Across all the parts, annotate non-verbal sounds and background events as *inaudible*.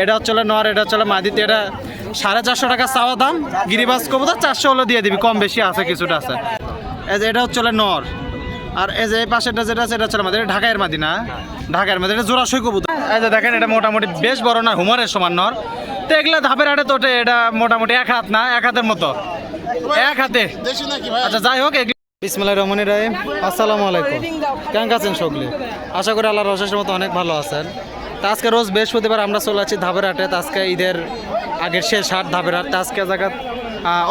এটা হচ্ছে নর এটা হচ্ছে মাদিতে। এটা সাড়ে চারশো টাকা চাওয়া দাম গিরিবাস কবুতর চারশো হলো দিয়ে দিবি কম বেশি আছে কিছুটা আছে। এই যে এটা হচ্ছে নর আর এই যে এই পাশেটা যেটা আছে এটা হচ্ছে আমাদের ঢাকায়ের মাদি না ঢাকার মাদি এটা জোড়া সই কবুতর। এই যে দেখেন এটা মোটামুটি বেশ বড় না হুমারের সমান নর তো এগুলা ধাপের হাটে তো ওঠে, এটা মোটামুটি এক হাত না এক হাতের মতো। এক হাতে। আচ্ছা যাই হোক এগুলো বিসমিল্লাহির রহমানির রহিম। আসসালামু আলাইকুম। কেমন আছেন সকলে আশা করি আল্লাহর রসের মতো অনেক ভালো আছেন। তা আজকে রোজ বৃহস্পতিবার আমরা চলে আছি ধাবের হাটে। তা আজকে ঈদের আগের শেষ হাট, ধাপের হাট। তা আজকে জায়গা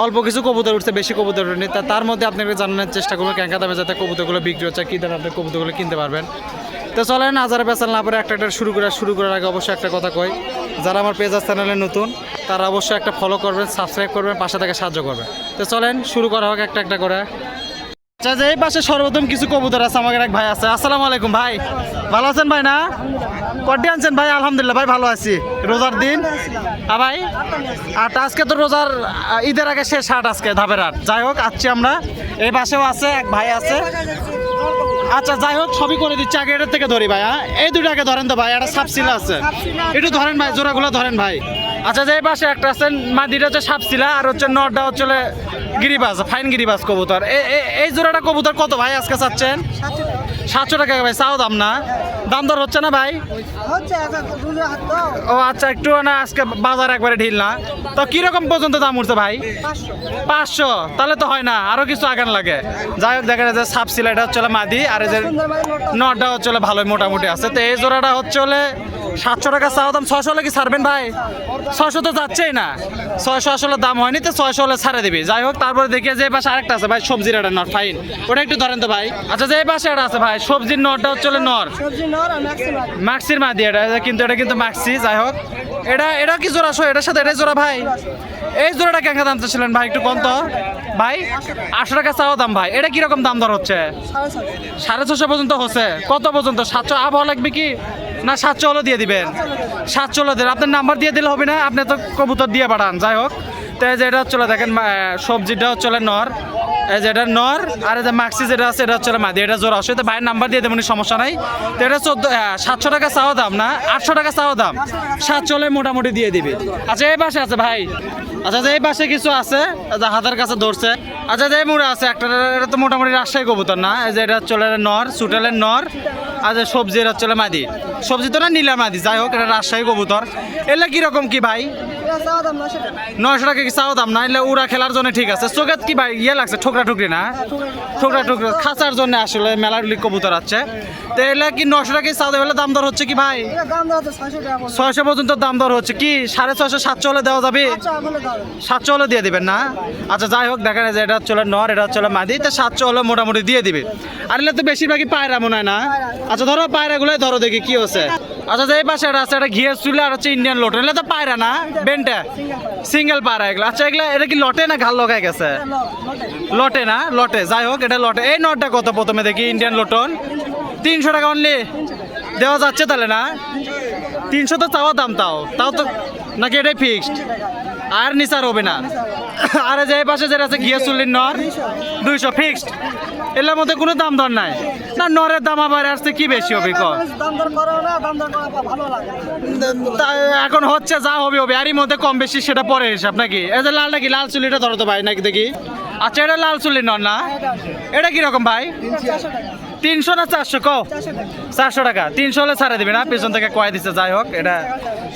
অল্প কিছু কবুতর উঠছে, বেশি কবুতর উঠেনি। তা তার মধ্যে আপনাকে জানানোর চেষ্টা করব ক্যাঙ্কা দামে যাতে কবুতরগুলো বিক্রি হচ্ছে, কী দামে আপনি কবুতরগুলো কিনতে পারবেন। তো চলেন হাজার বেচাল না পরে একটা একটা শুরু করে, শুরু করার আগে অবশ্যই একটা কথা কই। যারা আমার পেজার চ্যানেলে নতুন, তারা অবশ্যই একটা ফলো করবেন সাবস্ক্রাইব করবেন, পাশে থেকে সাহায্য করবেন। তো চলেন, শুরু করা হোক একটা একটা করে। আচ্ছা এই পাশে সর্বপ্রথম কিছু কবুতর আছে, আমাদের এক ভাই আছে। আসসালামু আলাইকুম ভাই। ভালো আছেন ভাই না? কটি আনছেন ভাই? আলহামদুলিল্লাহ ভাই, ভালো আছি। রোজার দিন? হ্যাঁ ভাই? আর আজকে তো রোজার ঈদের আগে শেষ হাট আজকে, ধাপের হাট যাই হোক, আসছি আমরা। এই পাশেও আছে, এক ভাই আছে। আচ্ছা যাই হোক, সবই করে দিচ্ছি। আগে এটার থেকে ধরি ভাই হ্যাঁ? এই দুটো আগে ধরেন তো ভাই, একটা সাপসিলা আছে। একটু ধরেন ভাই, জোড়াগুলো ধরেন ভাই। আচ্ছা যে এই পাশে একটা আছে মাদিটা হচ্ছে সাপসিলা আর হচ্ছে নটটা হচ্ছে গিরিবাজ ফাইন গিরিবাজ কবুতর। এই জোড়াটা কবুতর কত ভাই আজকে চাচ্ছেন? সাতশো টাকা ভাই চাও দাম না? দাম দর হচ্ছে না ভাই? তো ও আচ্ছা একটু না আজকে বাজার একবারে ঢিল না। তো কীরকম পর্যন্ত দাম উঠছে ভাই? পাঁচশো। তাহলে তো হয় না আরও কিছু আগান লাগে। যাই হোক দেখা যে সাপ সিলাইটা হচ্ছে মাদি আর এই যে সুন্দর ভাই নোটটা নটা হচ্ছে ভালোই মোটামুটি আছে। তো এই জোড়াটা হচ্ছে সাতশো টাকা চাওয়া দাম ছয়শো হলে কি ছাড়বেন ভাই? ছয়শো তো যাচ্ছেই না। ছয়শো আসলে দাম হয়নি তো ছয়শো হলে ছাড়ে দিবি। যাই হোক তারপরে দেখি যে পাশে আরেকটা আছে ভাই সবজির একটা নর ফাইন। ওটা একটু ধরেন তো ভাই। আচ্ছা যে পাশে একটা আছে ভাই সবজির নরটা হচ্ছে নর। মাক্সির মাদি। এটা এটা কিন্তু এটা কিন্তু মাক্সি যাই হোক। এটা এটা কি জোড়া? শো এটার সাথে এটাই জোড়া ভাই। এই জোড়াটা কেঙ্কা দাম ছিলেন ভাই একটু কম তো? ভাই আটশো টাকা চাওয়া দাম ভাই। এটা কীরকম দাম দর হচ্ছে? সাড়ে ছশো পর্যন্ত হচ্ছে। কত পর্যন্ত? সাতশো আবহাওয়া লাগবে কি? না সাতশো হলো দিয়ে দিবেন। সাতশো হলো দেন। আপনার নাম্বার দিয়ে দিলে হবে না আপনি তো কবুতর দিয়ে পাঠান যাই হোক তো এই যে এটা হচ্ছে দেখেন সবজিটা হচ্ছে নর। এই যে এটা নর, আর যে মাক্সি যেটা আছে, এটা হচ্ছে মাদি। এটা জোর আছে তো ভাইয়ের নাম্বার দিয়ে দেবেন সমস্যা নাই। তো এটা চোদ্দ সাতশো টাকা চাওয়া দাম না? আটশো টাকা চাওয়া দাম। সাতশো মোটামুটি দিয়ে দিবে। আচ্ছা এই পাশে আছে ভাই। আচ্ছা যে এই পাশে কিছু আছে। হাতের কাছে ধরছে। আচ্ছা যে এই মুড়ে আছে একটা। এটা তো মোটামুটি রাজশাহী কবুতর না? এই যে এটা চলে নর, সুটেলের নর। আর যে সবজি এটা চলে মাদি। সবজি তো না, নীলা মাদি। যাই হোক, এটা রাজশাহী কবুতর। এলে কীরকম কি ভাই? চাওয়া নয়শো টাকা কি চাও দাম? না এলে উড়া খেলার জন্য ঠিক আছে। কি ভাই ইয়ে লাগছে? ঠোকরা ঠুকরি না? ঠোকরা টুকরি খাঁচার জন্য আসলে মেলাগুলি কবুতর আছে। তো এলে কি নশো টাকা চাও হলে দাম দর হচ্ছে কি ভাই? ছয়শো পর্যন্ত। দাম দর হচ্ছে কি? সাড়ে ছয়শো সাতশো হলে দেওয়া যাবে? আচ্ছা সাতশো হলে দিয়ে দিবেন না? আচ্ছা যাই হোক দেখা যায় যে এটা হচ্ছে নর এটা হচ্ছে মাদি। তো সাতশো হলে মোটামুটি দিয়ে দিবে। আর এলে তো বেশিরভাগই পায়রা মনে হয় না? আচ্ছা ধরো পায়রাগুলোই ধরো দেখি কি হচ্ছে? আচ্ছা যে এই পাশে আছে এটা ঘিয়ে চুলে আর হচ্ছে ইন্ডিয়ান লটে এলে তো পায়রা না? বেনটা সিঙ্গেল পারা এগুলো। আচ্ছা এগুলো, এটা কি লটে না ঘাল লগাই গেছে? লটে না? লটে। যাই হোক, এটা লটে। এই নটটা কত প্রথমে দেখি ইন্ডিয়ান লটন তিনশো টাকা অনলি দেওয়া যাচ্ছে তাহলে না? তিনশো তো চাওয়া দাম তাও। তাও তো নাকি এটাই ফিক্সড আর নিচার হবে না। আর যে পাশে যেটা আছে, ঘিয়ে চুল্লির নর, দুইশো ফিক্সড এর মধ্যে কোনো দাম দর নাই। না, নরের দাম আবার আসছে, কি বেশি হবে এখন হচ্ছে যা হবে হবে এরই মধ্যে কম বেশি সেটা পরে হিসাব নাকি? এই যে লাল নাকি লাল চুলিটা ধরো তো ভাই, নাকি দেখি। আচ্ছা এটা লাল চুলির নর না? এটা কীরকম ভাই? তিনশো না চারশো? কও। চারশো টাকা। তিনশো হলে ছাড়ে দিবে না পেছন থেকে কয় দিচ্ছে যাই হোক এটা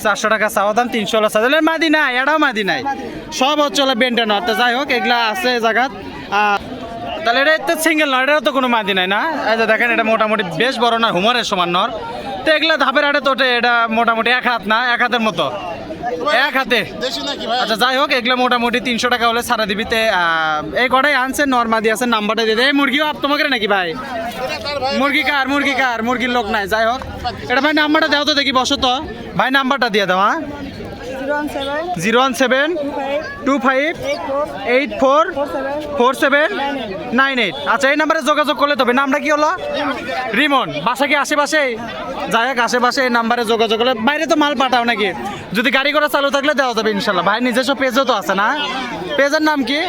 চারশো টাকা চাওয়া দাম তিনশো হলে ছাড়ে মাদি নাই এটাও মাদি নাই। সব হচ্ছে হলে বেন্টে নট। তো যাই হোক এগুলা আছে এই জায়গাত। আর তাহলে এটা তো সিঙ্গেল নয় এটাও তো কোনো মাদি নাই না? এই যে দেখেন এটা মোটামুটি বেশ বড় না হুমারের সমান নর। তো এগুলা ধাপের হাটে তো এটা মোটামুটি এক হাত না এক হাতের মতো। এক হাতে? আচ্ছা যাই হোক এগুলো মোটামুটি তিনশো টাকা হলে সারা দিবিতে এই কটাই আনছে নর্মাদি আছে নাম্বারটা দিয়ে দেয় এই মুরগিও আপ তোমাকে নাকি ভাই? মুরগি কার মুরগি কার? মুরগির লোক নাই যাই হোক। এটা ভাই নাম্বারটা দাও তো দেখি বসো তো। ভাই নাম্বারটা দিয়ে দাও হ্যাঁ? Zero one seven two five eight four four seven nine eight. আচ্ছা এই নাম্বারে যোগাযোগ করলে তবে নামটা কি হলো? রিমন। বাসা কি আশেপাশে? যাই হোক, আশেপাশে এই নাম্বারে যোগাযোগ করলে বাইরে তো মাল পাঠাও নাকি? যদি গাড়ি ঘোড়া চালু থাকলে দেওয়া যাবে ইনশাল্লাহ। ভাই, নিজস্ব পেজও তো আছে না? পেজের নাম কি?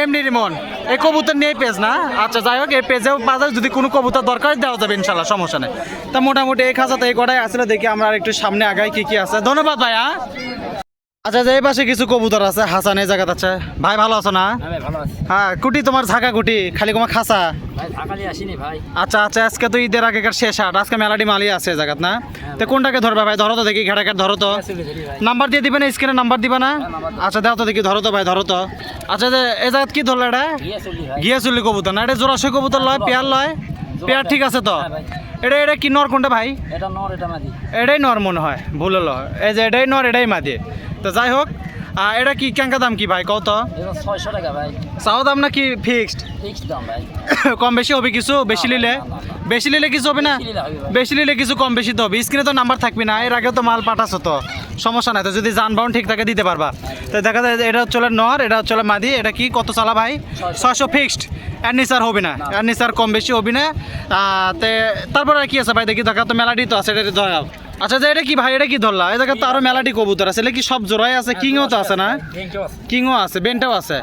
এমডি রিমন। এই কবুতর নিয়ে পেজ না? আচ্ছা যাই হোক, এই পেজেও বাজার যদি কোনো কবুতর দরকার দেওয়া যাবে, ইনশাল্লাহ, সমস্যা নেই। তা মোটামুটি এই খাঁচাতে এই কটাই আসলে দেখি আমরা আর একটু সামনে আগাই, কি কি আছে। ধন্যবাদ ভাই হ্যাঁ আচ্ছা যে এই পাশে কিছু কবুতর আছে। হাসান এই জায়গাতে আছে। ভাই ভালো আছো না? ভাই হ্যাঁ কুটি তোমার ঝাঁকা কুটি খালি তোমার খাসা? আচ্ছা আচ্ছা আজকে তো ঈদের আগেকার শেষ হাট আজকে মেলাডি মালি আছে এই জায়গাত না? তো কোনটাকে ধরবে ভাই? ধরো তো দেখি ঘাটাঘাট ধরো তো। নাম্বার দিয়ে দিবে না স্ক্রিনে নাম্বার দিবে না? আচ্ছা দাও তো দেখি ধরো তো ভাই ধরো তো। আচ্ছা যে এই জায়গাত কি ধরলো এটা? গিয়ে চলি ভাই। কবুতর না? এটা জোড়াশয় কবুতর লয় পেয়ার লয়? পেয়ার ঠিক আছে তো? হ্যাঁ এটা এটা কি নর কোনটা ভাই? এটা নর এটা মাদি। এটাই নর মনে হয় ভুল হলো। এই যে এটাই নর এটাই মাদি। তো যাই হোক এটা কি ক্যাঙ্কা দাম কি ভাই? কত? এটা ছয়শো টাকা ভাই। চাও দাম নাকি ফিক্সড ফিক্সড দাম ভাই। *coughs* কম বেশি হবে কিছু? বেশি নিলে? বেশি নিলে কিছু হবে না? বেশি নিলে কিছু কম বেশি তো হবে। স্ক্রিনে তো নাম্বার থাকবে না এর আগেও তো মাল পাঠাছো তো। সমস্যা নাই তো যদি যানবাহন ঠিক থাকে দিতে পারবা। তো দেখা যায় এটা চলে নর এটা চলে মাদি এটা কি কত চালা ভাই? ছয়শো। ফিক্সড এর নিচার হবে না এর নিচার কম বেশি হবে না। তে তারপরে আর কি আছে ভাই? দেখি দেখা তো মেলাডি তো আছে এটা ধরাও আচ্ছা যে এটা কি ভাই এটা কি ধরলা? এই জায়গায় তো আরও মেলাটি কবুতর আছে। কি সব জোড়াই আছে? কিংও তো আছে না? আছে কিংও আছে। বেনটাও আছে।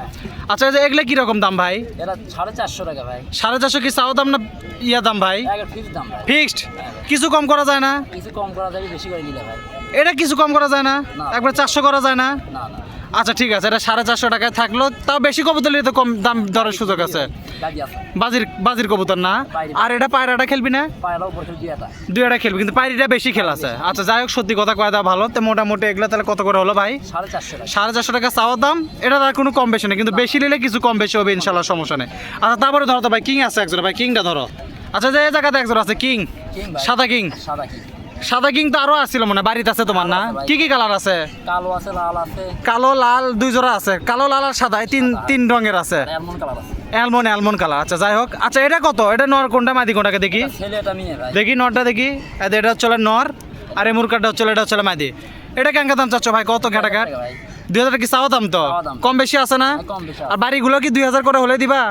আচ্ছা যে এগুলো কীরকম দাম ভাই? সাড়ে চারশো টাকা ভাই। সাড়ে চারশো কি চাও দাম না ইয়া দাম ভাই? ফিক্সড ফিক্সড কিছু কম করা যায় না? কিছু কম করা যাবে বেশি করে নিলে ভাই। এটা কিছু কম করা যায় না। একবার চারশো করা যায় না না। আচ্ছা ঠিক আছে এটা সাড়ে চারশো টাকায় থাকল। তাও বেশি কবুতর নিলে তো কম দাম ধরার সুযোগ আছে। বাজির বাজির কবুতর না? আর এটা পায়রাটা খেলবি না? দুই এটা। খেলবি কিন্তু পায়রিটা বেশি খেল আছে। আচ্ছা যাই হোক সত্যি কথা কয় দেওয়া ভালো। তো মোটামুটি এগুলো তাহলে কত করে হলো ভাই? সাড়ে চারশো টাকা। চাওয়ার দাম? এটা তার কোনো কম বেশি নেই কিন্তু বেশি নিলে কিছু কম বেশি হবে ইনশাল্লাহ সমস্যা নেই। আচ্ছা তারপরে ধরো তো ভাই কিং আছে একজন ভাই কিংটা ধরো। আচ্ছা যে জায়গাতে একজন আছে কিং? সাদা কিং। সাদা কি সাদা কিং তো আরও আসছিল মনে বাড়িতে আছে তোমার না? কি কি কালার আছে? কালো আছে লাল আছে। কালো লাল দুই জোড়া আছে। কালো লাল আর সাদা তিন তিন রঙের আছে। কালার আছে। Almond almond colour. আচ্ছা যাই হোক। আচ্ছা এটা কত? এটা নর কোনটা? মাদি কোনটাকে দেখি? দেখি নরটা দেখি। এটা হচ্ছে নর আর এই মুরকাটা হচ্ছে এটা হচ্ছে মাদি। এটা কেঙ্কা দাম চাচ্ছ ভাই? কত ঘাটা ঘাট? দুই হাজার কি চাওয়া দাম তো? কম বেশি আছে না? হ্যাঁ। আর বাড়িগুলো কি দুই হাজার করে হলে দিবা?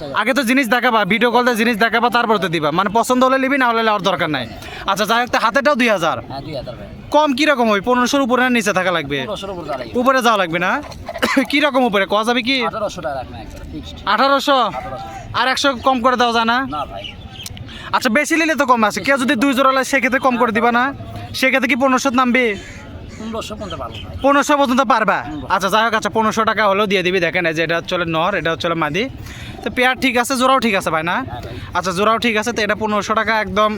টাকা। আগে তো জিনিস দেখাবা ভিডিও কল দিয়ে জিনিস দেখাবা তারপর তো দিবা। মানে পছন্দ হলে নিবি না হলে আর দরকার নাই। আচ্ছা যাই হোক তো হাতেটাও দুই হাজার। হ্যাঁ কম কীরকম হবে পনেরোশোর উপরে না নিচে থাকা লাগবে? উপর যাওয়া লাগবে না? *coughs* কি রকম উপরে? কোয়া যাবে কি? আঠারোশো আর একশো কম করে দেওয়া যায় না আচ্ছা বেশি নিলে তো কম আছে। কেউ যদি দুই জোড়া নেয়, সেক্ষেত্রে কম করে দিবা না? সেক্ষেত্রে কি পনেরোশো নামবে? পনেরোশো পর্যন্ত পারব আচ্ছা যাই হোক আচ্ছা পনেরোশো টাকা হলেও দিয়ে দিবি। দেখেন এই যে এটা হচ্ছে নর এটা হচ্ছে মাদি। তো পেয়ার ঠিক আছে জোড়াও ঠিক আছে ভাই না? হ্যাঁ আচ্ছা জোড়াও ঠিক আছে তো এটা পনেরোশো টাকা একদম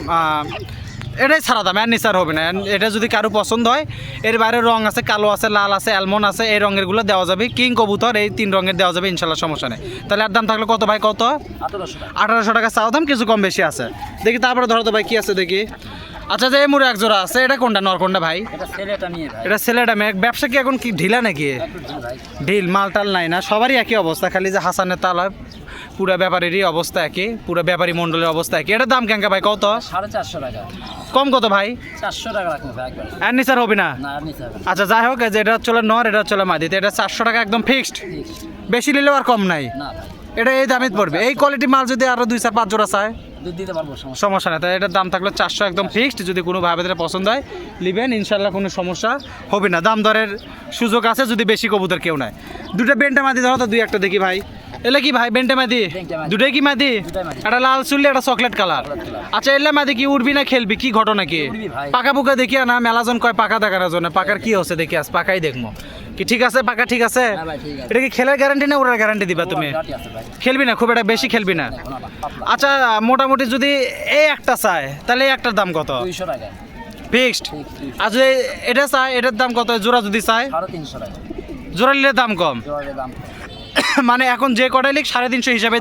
এটাই ছাড়া দাম আর নিচার হবে না। এটা যদি কারও পছন্দ হয় এর বাইরে রং আছে কালো আছে লাল আছে অ্যালমন্ড আছে এই রঙেরগুলো দেওয়া যাবে। কিং কবুতর এই তিন রঙের দেওয়া যাবে ইনশাল্লাহ সমস্যা নেই। তাহলে আর দাম থাকলে কত ভাই কত? আঠারোশো টাকা। আঠারোশো চাও দাম কিছু কম বেশি আছে। দেখি তারপরে ধরো তো ভাই কি আছে দেখি। আচ্ছা যে এই মুড়ে এক জোড়া আছে এটা কোনটা নর কোনটা ভাই? এটা ছেলেটা মেয়ে ব্যবসা কি এখন কি ঢিলা নাকি? ঢিল মাল টাল নাই না সবারই একই অবস্থা খালি যে হাসানের তালা পুরা ব্যাপারেরই অবস্থা একই পুরা ব্যাপারী মণ্ডলের অবস্থা একই। এটার দাম কেঙ্কা ভাই কত? সাড়ে চারশো টাকা। কম কত ভাই? চারশো টাকা রাখুন আর নিচার হবে না? আচ্ছা যাই হোক যে এটা চলে নর এটা চলে মাদিতে এটা চারশো টাকা একদম ফিক্সড ফিক্সড বেশি নিলেও আর কম নাই। না ভাই। এটা এই দামে পড়বে। এই কোয়ালিটি মাল যদি আরও দুই চার পাঁচ জোড়া চায় দিতে পারব সমস্যা নেই। তাই এটার দাম থাকলে চারশো একদম ফিক্সড যদি কোনো ভাইদের পছন্দ হয় নেবেন ইনশাল্লাহ কোনো সমস্যা হবে না। দাম দরের সুযোগ আছে যদি বেশি কবুতর কেউ নাই দুটো বেন্টে মাদি ধরো তো দুই একটা দেখি ভাই। এলে কি ভাই বেন্টে মাদি। দুটোই কি মাদি? একটা লাল চুল্লি একটা চকলেট কালার আচ্ছা এলে মাদি কি উঠবি না খেলবি? কি ঘটনা কি? পাকা পুকা দেখিয়া না মেলাজন কয় পাকা দেখানোর জন্য? পাকার কি হচ্ছে দেখি আস পাকাই দেখব কি ঠিক আছে পাকা ঠিক আছে? হ্যাঁ। এটা কি খেলার গ্যারান্টি না ওরার গ্যারান্টি দিবা তুমি? খেলবি না খুব একটা বেশি খেলবি না। আচ্ছা মোটামুটি যদি এই একটা চায় তাহলে এই একটার দাম কত? ফিক্সড আর যদি এটা চায় এটার দাম কত? জোড়া যদি চায়? জোড়া নিলে দাম কম। *coughs* মানে এখন যে কটাই লিখ সাড়ে তিনশো হিসাবে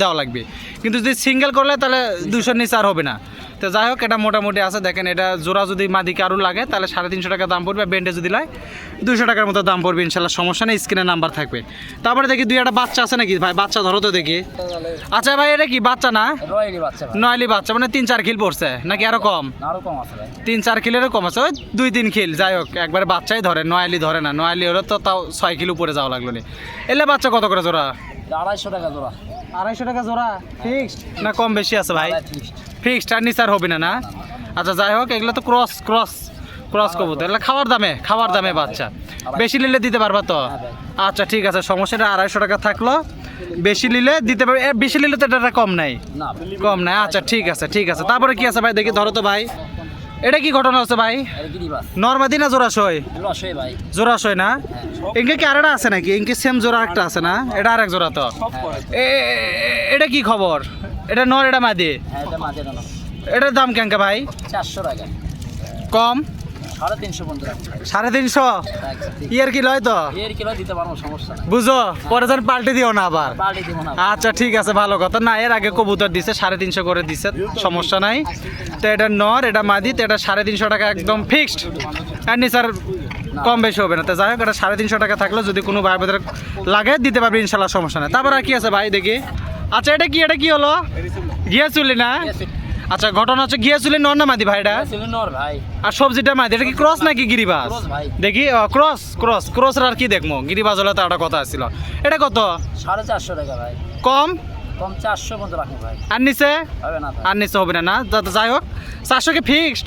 দেওয়া লাগবে। কিন্তু যদি সিঙ্গেল করলে তাহলে দুশোর নিচে আর হবে না। তো যাই হোক এটা মোটামুটি আছে। দেখেন এটা জোড়া যদি মাদিকে আরও লাগে তাহলে সাড়ে তিনশো টাকা দাম পড়বে বেন্ডে যদি লাগে দুশো টাকার মতো দাম পড়বে ইনশাল্লাহ সমস্যা নেই স্ক্রিনে নাম্বার থাকবে। তারপরে দেখি দুই একটা বাচ্চা আছে নাকি? ভাই বাচ্চা ধরো তো দেখি। আচ্ছা ভাই এটা কি বাচ্চা না? নয়লি বাচ্চা মানে তিন চার খিল পড়ছে নাকি আরও কম? তিন চার কিলোরও কম আছে ওই দুই তিন খিল যাই হোক একবারে বাচ্চাই ধরে নয়ালি ধরে না নয়ালি হলে তো তাও ছয় কিলো উপরে যাওয়া লাগল নি। এলে বাচ্চা কত করে জোড়া? আড়াইশো টাকা জোড়া। আড়াইশো টাকা জোড়া ফিক্সড? না কম বেশি আছে ভাই? ফিক্সড টার্নিচার আর নিচার হবে না না? আচ্ছা যাই হোক এগুলো তো ক্রস ক্রস ক্রস কবুতর। এগুলো খাওয়ার দামে খাওয়ার দামে বাচ্চা। বেশি নিলে দিতে পারবা তো? আচ্ছা ঠিক আছে সমস্যাটা আড়াইশো টাকা থাকল। বেশি নিলে দিতে পারবে। এ, বেশি নিলে তো এটা কম নাই। কম নাই। আচ্ছা ঠিক আছে ঠিক আছে। তারপরে কি আছে ভাই? দেখি ধরো তো ভাই। এটা কি ঘটনা হচ্ছে ভাই? নর্মাদি না জোড়াশয় জোড়াশয় না? ইনকে কি আরেকটা আছে নাকি? ইনকে সেম জোড়া একটা আছে না? এটা আরেক জোড়া তো। এটা কি খবর? এটা নর এটা মাদি? হ্যাঁ এটার দাম কেনকে ভাই? চারশো টাকা। কম? সাড়ে তিনশো সাড়ে তিনশো? ইয়ার কি লয় তো? দিতে পারব সমস্যা বুঝো পরে যেন পাল্টে দিও না আবার। পাল্টে না। আচ্ছা ঠিক আছে ভালো কথা। না এর আগে কবুতর দিছে সাড়ে তিনশো করে দিছে সমস্যা নাই। তো এটা নর এটা মাদি তো এটা সাড়ে তিনশো টাকা একদম ফিক্সড আর নি স্যার কম বেশি হবে না। তো যাই হোক এটা সাড়ে তিনশো টাকা থাকলে যদি কোনো ভাই বোধের লাগে দিতে পারবে ইনশাল্লাহ সমস্যা নাই। তারপর আর কি আছে ভাই দেখি। আচ্ছা এটা কি এটা কি হলো? গিয়ে চুলি না? আচ্ছা ঘটনা হচ্ছে গিয়ে চুলি নর না মাদি ভাই এটা ছিল নর ভাই। আর সবজিটা মাদি এটা কি ক্রস নাকি গিরিবাজ। দেখি ক্রস ক্রস ক্রস আর কি দেখব? গিরিবাজ হলে তো একটা কথা ছিল এটা কত? সাড়ে চারশো টাকা ভাই। কম? কম চারশো পর্যন্ত রাখব ভাই। আর নিচে? হবে না আর নিচে হবে না না? যাই হোক। চারশো কি ফিক্সড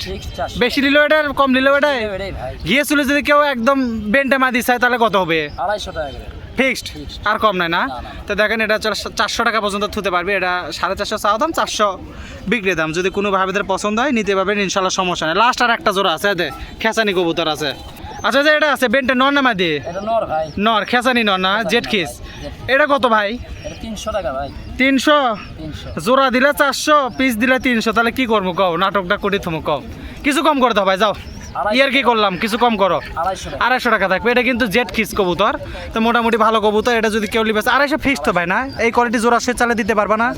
বেশি নিলেও এটা কম নিলেও এটা গিয়েছিল যদি কেউ একদম বেন্টে মাদি চায় তাহলে কত হবে? আড়াইশো টাকা ফিক্সড? আর কম নাই না। তো দেখেন এটা চারশো- টাকা পর্যন্ত থুতে পারবে। এটা সাড়ে চারশো চাওয়া দাম চারশো বিক্রি দাম। যদি কোনো ভাবেদের পছন্দ হয় নিতে পারবেন ইনশাল্লাহ সমস্যা নেই। লাস্ট আর একটা জোড়া আছে দে খেসানি কবুতর আছে। আচ্ছা যে এটা আছে বেন্টে নর না মাদি? এটা নর ভাই। নর খেসানি নর না? জেট খিস। এটা কত ভাই? তিনশো জোড়া দিলে চারশো পিস দিলে তিনশো। তাহলে কি করব কও? নাটকটা করি তুমি কও? কিছু কম করে দাও ভাই যাও। ইয়ার কি করলাম? কিছু কম করো। আড়াইশো টাকা। থাকবে। এটা কিন্তু জেট খিস কবুতর। তো মোটামুটি ভালো কবুতর। এটা যদি কেউ লিবে আড়াইশো ফিক্স তো ভাই না। এই কোয়ালিটি জোড়া সে চালে দিতে পারবা না।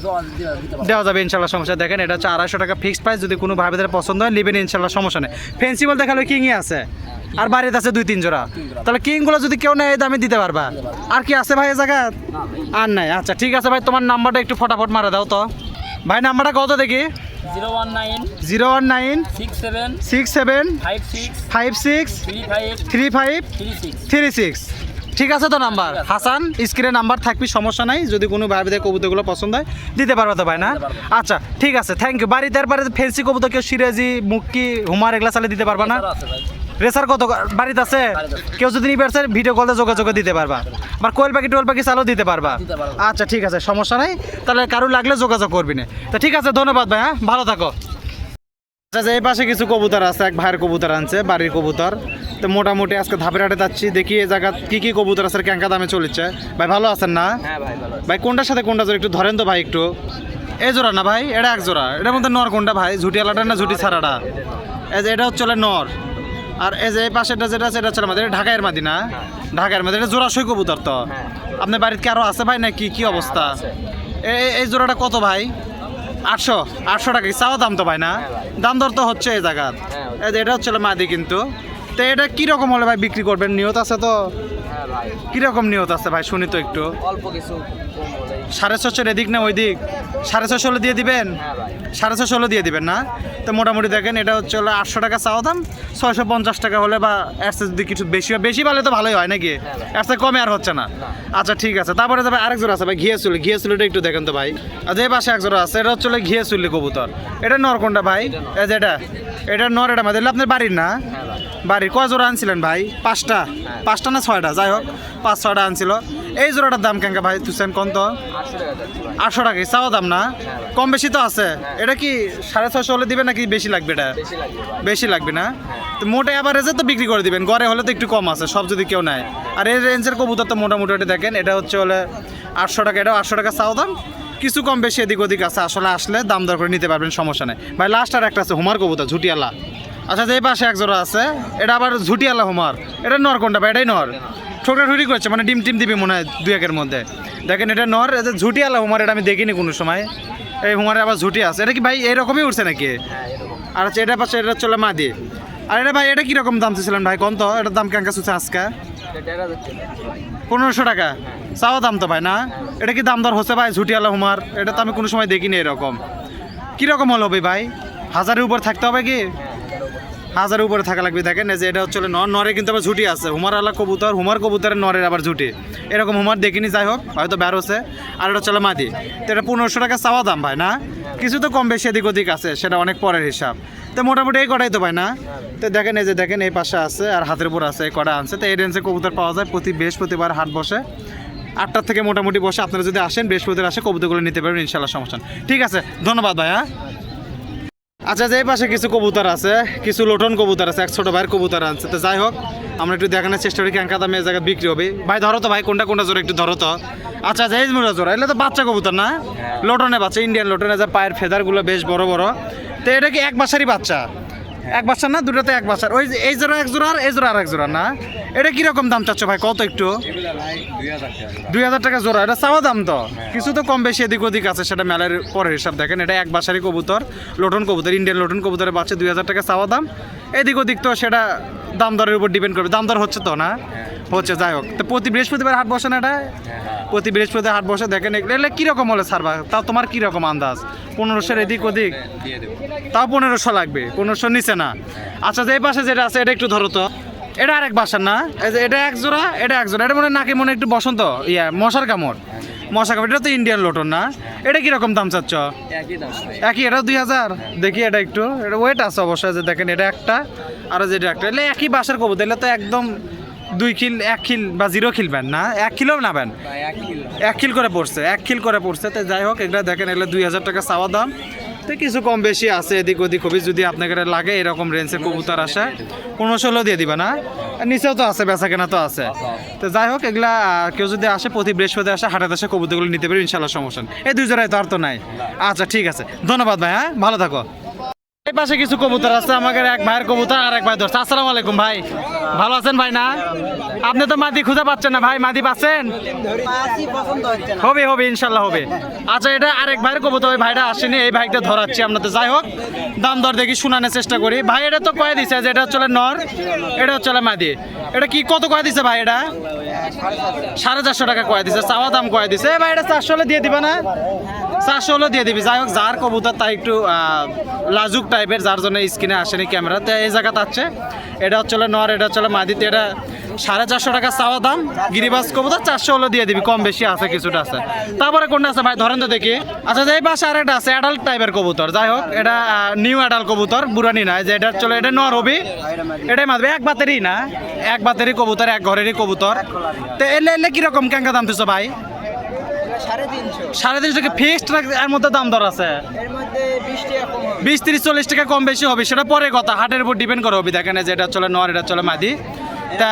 দেওয়া যাবে ইনশাল্লাহ সমস্যা। দেখেন এটা হচ্ছে আড়াইশো টাকা ফিক্সড প্রাইস যদি কোনো ভাইদের পছন্দ হয় লিবেন ইনশাল্লাহ সমস্যা নেই। ফেন্সি বলতে খালি কিংই আছে। আর বাড়িতে আছে দুই তিন জোড়া। তাহলে কিংগুলো যদি কেউ নেয় এই দামে দিতে পারবা। আর কি আছে ভাই এ জায়গা আর নাই। আচ্ছা ঠিক আছে ভাই তোমার নাম্বারটা একটু ফটাফট মারা দাও তো। ভাই নাম্বারটা কত দেখি? Zero one nine zero one nine six seven six seven five six five six three five three five three six ঠিক আছে তো নাম্বার। হাসান স্ক্রিনে নাম্বার থাকবি সমস্যা নাই। যদি কোনো ভাইদের কবুতরগুলো পছন্দ হয় দিতে পারবে তো ভাই না? আচ্ছা ঠিক আছে থ্যাংক ইউ বাড়িতে ফেন্সি কবুতর কেউ সিরাজি মুক্কি হুমার এগুলা চালে দিতে পারবা না? রেসার কত বাড়িতে আছে? কেউ যদি নিবে আসে ভিডিও কলে যোগাযোগ দিতে পারবা। আবার কোয়েল পাখি টোয়েল পাখি চালও দিতে পারবা। আচ্ছা ঠিক আছে সমস্যা নাই। তাহলে কারও লাগলে যোগাযোগ করবি না। তো ঠিক আছে ধন্যবাদ ভাই হ্যাঁ? ভালো থাকো। আচ্ছা এই পাশে কিছু কবুতর আছে এক ভাইয়ের কবুতর আনছে বাড়ির কবুতর। তো মোটামুটি আজকে ধাপের হাটে যাচ্ছি দেখি এই জায়গা কি কি কবুতর আছে ক্যাঙ্কা দামে চলেছে। ভাই ভালো আছেন না? হ্যাঁ ভাই কোনটার সাথে কোনটা জোড়া? একটু ধরেন তো ভাই একটু। এই জোড়া না ভাই এটা এক জোড়া। এটার মধ্যে নর কোনটা ভাই? ঝুটিয়ালাটা না ঝুটি ছাড়াটা? এটা হচ্ছে নর। আর এই যে পাশেটা যেটা আছে এটা হচ্ছে আমাদের ঢাকায়ের মাদি না ঢাকায়ের মাদি এটা জোড়া সই কবুতর তো। আপনার বাড়িতে কি আরও আছে ভাই নাকি? কি অবস্থা? এই এই জোড়াটা কত ভাই? আটশো আটশো টাকা। চাওয়া দাম তো ভাই না? দাম দর তো হচ্ছে এই জায়গার। এই যে এটা হচ্ছে হলো মাদি কিন্তু। তো এটা কীরকম হলে ভাই বিক্রি করবেন? নিয়ত আছে তো? হ্যাঁ কীরকম নিয়ত আছে ভাই? শুনি তো একটু। অল্প কিছু সাড়ে ছশোর এদিক না ওই দিক সাড়ে ছশো হলে দিয়ে দিবেন? হ্যাঁ সাড়ে ছশো হলে দিয়ে দিবেন না? তো মোটামুটি দেখেন এটা হচ্ছে হলো আটশো টাকা চাওয়া দাম ছয়শো পঞ্চাশ টাকা হলে বা চেয়ে যদি কিছু বেশি হয় বেশি পালে তো ভালোই হয় নাকি? চেয়ে কমে আর হচ্ছে না। আচ্ছা ঠিক আছে। তারপরে যাবে আরেক জোড়া আছে ভাই ঘিয়ে চুলি। ঘিয়ে চুলিটা একটু দেখেন তো ভাই। আর যে পাশে এক জোড়া আছে এটা হচ্ছে ঘিয়ে চুলি কবুতর। এটা নর কোনটা ভাই? এই যে এটা। এটা নর এটা মাঝে আপনার বাড়ির না? বাড়ির। কয় জোড়া আনছিলেন ভাই? পাঁচটা। পাঁচটা না ছয়টা? যাই হোক পাঁচ ছয়টা আনছিল। এই জোড়াটার দাম কেঙ্কা ভাই? তুসেন কোন তো? আটশো টাকা চাওয়া দাম না? কম বেশি তো আছে। এটা কি সাড়ে ছশো হলে দিবে নাকি বেশি লাগবে এটা? বেশি লাগবে না? তো মোটে অ্যাভারেজে তো বিক্রি করে দিবেন। গড়ে হলে তো একটু কম আছে সব যদি কেউ নেয়। আর এই রেঞ্জের কবুতর তো মোটামুটি ওটা দেখেন এটা হচ্ছে হলে আটশো টাকা এটাও আটশো টাকা চাওয়া দাম। কিছু কম বেশি এদিক ওদিক আছে আসলে আসলে দাম দর করে নিতে পারবেন সমস্যা নেই। ভাই লাস্ট আর একটা আছে হুমার কবুতর ঝুটিয়ালা। আচ্ছা যে এই পাশে এক জোড়া আছে এটা আবার ঝুটিয়ালা হুমার। এটা নর কোনটা ভাই? এটাই নর। ঠোকরাঠুরি করছে মানে ডিম টিম দিবি মনে হয় দুই একের মধ্যে। দেখেন এটা নর এটা ঝুটিয়ালা হুমার এটা আমি দেখিনি কোনো সময়। এই হুমারে আবার ঝুটি আছে। এটা কি ভাই এরকমই উঠছে নাকি? হ্যাঁ আর হচ্ছে এটা পাশে এটা চলে মা দিয়ে আর এটা ভাই এটা কীরকম দাম চেয়েছিলেন ভাই? কত এটার দাম কেঙ্কা চুছে আজকে? পনেরোশো টাকা? চাওয়া দাম তো ভাই না? এটা কি দাম দর হচ্ছে ভাই ঝুটিয়ালা হুমার? এটা তো আমি কোনো সময় দেখিনি এরকম। কীরকম হলো ভাই? ভাই হাজারের উপর থাকতে হবে কি? হাজারের উপরে থাকা লাগবে, দেখেন যে এটা হচ্ছে নর, নরে কিন্তু আবার ঝুটি আছে। হুমার আলা কবুতর, হুমার কবুতরের নরের আবার ঝুটি। এরকম হুমার দেখিনি, যাই হোক, হয়তো বের হচ্ছে আর এটা চলে মাদি। তো এটা পনেরোশো টাকা চাওয়া দাম ভাই, না? কিছু তো কম বেশি এদিক ওদিক আছে, সেটা অনেক পরের হিসাব। তো মোটামুটি এই কটাই তো ভাই, না? তো দেখেন এই যে, দেখেন এই পাশে আছে আর হাতের উপর আছে, এই কটা আনছে। তো এই রেঞ্জে কবুতর পাওয়া যায় প্রতি বৃহস্পতিবার হাট বসে। আটটার থেকে মোটামুটি বসে। আপনারা যদি আসেন, বৃহস্পতিবার আসে, কবুতরগুলো নিতে পারবেন ইনশাল্লাহ সমস্যা ঠিক আছে, ধন্যবাদ ভাই হ্যাঁ? আচ্ছা যে পাশে কিছু কবুতর আছে, কিছু লোটন কবুতর আছে, এক ছোট ভাইয়ের কবুতর আছে। তো যাই হোক, আমরা একটু দেখানোর চেষ্টা করি ক্যাঙ্কা দামে জায়গায় বিক্রি হবে। ভাই, ধরো তো ভাই, কোনটা কোনটা জোরে একটু ধরো তো। আচ্ছা যে এই মোটা জোড়া এটা তো বাচ্চা কবুতর না? লোটনে বাচ্চা ইন্ডিয়ান লোটনে যে পায়ের ফেদারগুলো বেশ বড় বড়। তো এটা কি এক বাসারই বাচ্চা? এক বাচ্চা না দুটাতে এক বাচ্চার ওই এই জোড়া এক জোড়া আর এই জোড়া আর এক জোড়া না? এটা কীরকম দাম চাচ্ছ ভাই? কত একটু? দুই হাজার টাকা জোড়া। এটা চাওয়া দাম তো? কিছু তো কম বেশি এদিক ওদিক আছে সেটা মেলার পরের হিসাব দেখেন। এটা এক বাসারই কবুতর লোটন কবুতর ইন্ডিয়ান লোটন কবুতরের বাচ্চা দুই হাজার টাকা চাওয়া দাম। এদিক ওদিক তো সেটা দাম দরের উপর ডিপেন্ড করবে। দাম দর হচ্ছে তো না? হচ্ছে যাই হোক। তো প্রতি বৃহস্পতিবার হাট বসে না এটা? প্রতি বৃহস্পতিবার হাট বসে দেখেন এগুলো কীরকম হলে ছাড়বা তাও তোমার কীরকম আন্দাজ? পনেরোশোর এদিক ওদিক? তাও পনেরোশো লাগবে পনেরোশো নিচে না। আচ্ছা যে পাশে যেটা আছে এটা একটু ধরো তো। এটা আরেক বাসার না? এই যে এটা এক জোড়া এটা এক জোড়া। এটা মনে নাকি মনে একটু বসন্ত ইয়া মশার কামড়। মশা কামড় এটা তো ইন্ডিয়ান লোটন না? এটা কীরকম দাম চাচ্ছ? একই এটা দুই হাজার? দেখি এটা একটু। এটা ওয়েট আছে অবশ্যই যে দেখেন এটা একটা আর যেটা একটা। এটা একই বাসার কবুতর এলে তো একদম দুই কিল এক কিল বা জিরো কিল খিলবেন না? এক কিলো নেবেন এক কিলো এক খিল করে পড়ছে এক কিল করে পড়ছে। তো যাই হোক এগুলো দেখেন এগুলো দুই হাজার টাকা চাওয়া দাম। তো কিছু কম বেশি আছে এদিক ওদিক হবে যদি আপনাকে লাগে এরকম রেঞ্জের কবুতর আসে পনেরো ষোলো দিয়ে দিবা না? নিচেও তো আছে বেচা কেনা তো আছে। তো যাই হোক এগুলা কেউ যদি আসে প্রতি বৃহস্পতি আসে হাটে আসে কবুতরগুলো নিতে পারবে ইনশাল্লাহ সমস্যা এই দুই জোড়ায় তো আর তো নাই। আচ্ছা ঠিক আছে। ধন্যবাদ ভাই হ্যাঁ? ভালো থাকো। পাশে কিছু কবুতর আছে, আমাদের এক ভাইয়ের কবুতর আর এক ভাই ধরছে। আসসালামু আলাইকুম ভাই। ভালো আছেন ভাই না? আপনি তো মাদি খুঁজে পাচ্ছেন না ভাই, মাদি পাচ্ছেন? হবে হবে, ইনশাল্লাহ হবে। আচ্ছা এটা আরেক ভাইয়ের কবুতর, ওই ভাইটা আসেনি, এই ভাইটা ধরাচ্ছি আমরা তো। যাই হোক, দাম দর দেখি, শোনানোর চেষ্টা করি। ভাই, এটা তো কয়ে দিছে যে এটা হচ্ছে নর, এটা হচ্ছে মাদি। এটা কি, কত কয়ে দিছে ভাই এটা? সাড়ে চারশো টাকা কয়ে দিছে, চাওয়া দাম কয়ে দিছে। ভাই, এটা চারশো দিয়ে দিবা না? চারশো হলে দিয়ে দিবি। যাই হোক, যার কবুতর তাই একটু লাজুক টাইপের যার জন্য স্ক্রিনে আসেনি ক্যামেরা তো। এই জায়গাতে আছে। এটা হচ্ছে নর, এটা হচ্ছে মাদিতে এটা সাড়ে চারশো টাকা চাওয়া দাম। গিরিবাস কবুতর চারশো হলে দিয়ে দিবি। কম বেশি আছে, কিছুটা আছে। তারপরে কোনটা আছে ভাই? ধরেন তো দেখি। আচ্ছা যে এই পাশে আর একটা আছে অ্যাডাল্ট টাইপের কবুতর। যাই হোক, এটা নিউ অ্যাডাল্ট কবুতর, বুড়ানি না। যে এটা চলে এটা নর হবি। এটাই মারবে এক বাতেরই না? এক বাতেরই কবুতর, এক ঘরেরই কবুতর। তো এলে এলে কীরকম ক্যাঙ্কা দাম দিছো ভাই? সাড়ে তিনশো। টাকা ফিক্সড এর মধ্যে দাম দর আছে? বিশ তিরিশ চল্লিশ টাকা কম বেশি হবে সেটা পরে কথা। হাটের উপর ডিপেন্ড করে হবে দেখেন যে এটা চলে নর এটা চলে মাদি। তা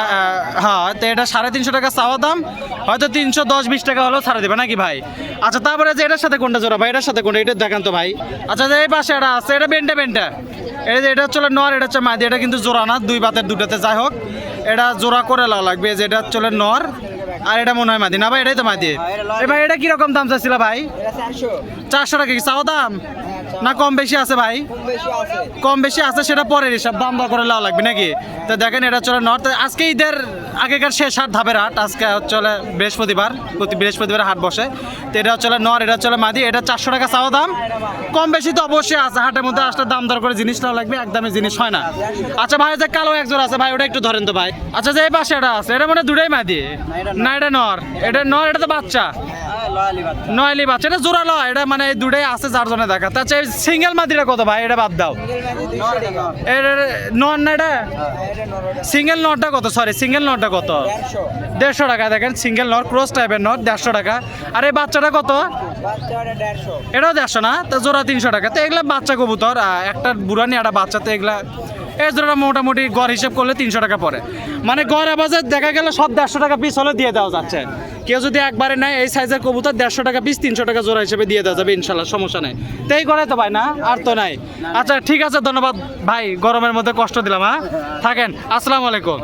হ্যাঁ তো এটা সাড়ে তিনশো টাকা চাওয়া দাম হয়তো তিনশো দশ বিশ টাকা হলেও ছাড়ে দেবে নাকি ভাই? আচ্ছা তারপরে যে এটার সাথে কোনটা জোড়া? ভাই এটার সাথে কোনটা? এটা দেখান তো ভাই। আচ্ছা যে এই পাশে এটা আছে এটা বেন্টা বেন্টা। এই যে এটা চলে নর এটা হচ্ছে মাদি এটা কিন্তু জোড়া না দুই বাতের দুটাতে। যাই হোক এটা জোড়া করে লাও লাগবে যে এটা চলে নর আর এটা মনে হয় মাদি। না ভাই এটাই তো মাদি। এ ভাই এটা কীরকম দাম চাচ্ছিল ভাই? চারশো। চারশো টাকা কি? চাও দাম? না, কম বেশি আছে ভাই? কম বেশি আছে, সেটা পরের হিসাব দাম দর করে লাও লাগবে নাকি? তো দেখেন, এটা চলে নর্থ আজকে ঈদের, আগেকার শেষ হাট ধাপের হাট, আজকে চলে বৃহস্পতিবার, প্রতি বৃহস্পতিবার হাট বসে। তো এটা চলে নর এটা চলে মাদি, এটা চারশো টাকা চাওয়া দাম। কম বেশি তো অবশ্যই আছে, হাটের মধ্যে আসলে দাম দর করে জিনিস নেওয়া লাগবে একদমই জিনিস হয় না। আচ্ছা ভাই যে কালো একজন আছে, ভাই, ওটা একটু ধরেন তো ভাই। আচ্ছা যে এই পাশে এটা আছে, এটা মানে দুটাই মাদি? না, এটা নর এটা নর এটা তো বাচ্চা। নয়লি বাচ্চা। এটা জোরালো এটা মানে এই দুটাই আছে যার জন্য দেখা। তার চেয়ে সিঙ্গেল মাদিটা কত ভাই এটা বাদ দাও। এটা নন না এটা? সিঙ্গেল নটটা কত? সরি সিঙ্গেল নটটা কত? দেড়শো। টাকা দেখেন সিঙ্গেল নট ক্রস টাইপের নট দেড়শো টাকা। আর এই বাচ্চাটা কত? এটাও দেড়শো না? তো জোড়া তিনশো টাকা। তো এগুলা বাচ্চা কবুতর একটা বুড়ানি একটা বাচ্চা তো এগুলা এই জোড়াটা মোটামুটি গড় হিসেব করলে তিনশো টাকা পড়ে। মানে গড় আবাজে দেখা গেলে সব দেড়শো টাকা পিস হলে দিয়ে দেওয়া যাচ্ছে। কেউ যদি একবারে নেয়, এই সাইজের কবুতর দেড়শো টাকা পিস তিনশো টাকা জোড়া হিসেবে দিয়ে দেওয়া যাবে, ইনশাল্লাহ, সমস্যা নেই। তাই করে তো ভাই না, আর তো নাই। আচ্ছা ঠিক আছে, ধন্যবাদ। ভাই, গরমের মধ্যে কষ্ট দিলাম হ্যাঁ? থাকেন, আসসালামু আলাইকুম।